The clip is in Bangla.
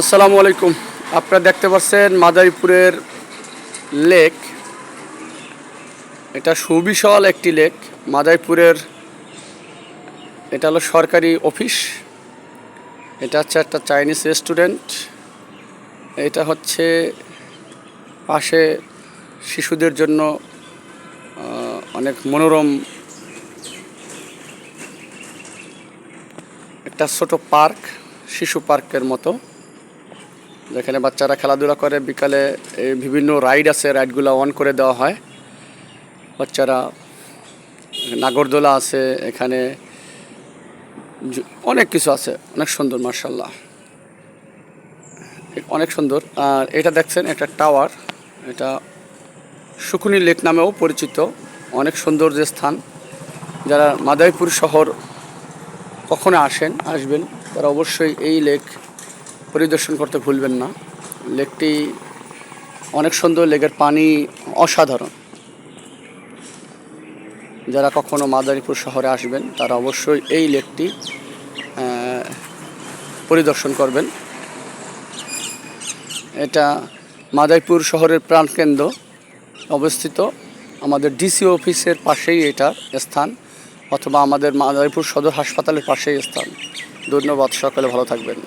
আসসালামু আলাইকুম। আপনারা দেখতে পাচ্ছেন মাদারীপুরের লেক। এটা সুবিশাল একটি লেক। মাদারীপুরের এটা হলো সরকারি অফিস। এটা হচ্ছে একটা চাইনিজ রেস্টুরেন্ট। এটা হচ্ছে পাশে শিশুদের জন্য অনেক মনোরম একটা ছোট পার্ক, শিশু পার্কের মতো। যেখানে বাচ্চারা খেলাধুলা করে, বিকালে এই বিভিন্ন রাইড আছে, রাইডগুলো অন করে দেওয়া হয়। বাচ্চারা নাগরদোলা আছে, এখানে অনেক কিছু আছে, অনেক সুন্দর মার্শাল্লাহ অনেক সুন্দর। আর এটা দেখছেন, একটা টাওয়ার। এটা শুকুনি লেক নামেও পরিচিত। অনেক সুন্দর যে স্থান। যারা মাদাইপুর শহর কখনো আসেন, আসবেন, তারা অবশ্যই এই লেক পরিদর্শন করতে ভুলবেন না। লেকটি অনেক সুন্দর, লেকের পানি অসাধারণ। যারা কখনো মাদারীপুর শহরে আসবেন, তারা অবশ্যই এই লেকটি পরিদর্শন করবেন। এটা মাদারীপুর শহরের প্রাণকেন্দ্র অবস্থিত। আমাদের ডিসি অফিসের পাশেই এটা স্থান, অথবা আমাদের মাদারীপুর সদর হাসপাতালের পাশেই স্থান। ধন্যবাদ, সকলে ভালো থাকবেন।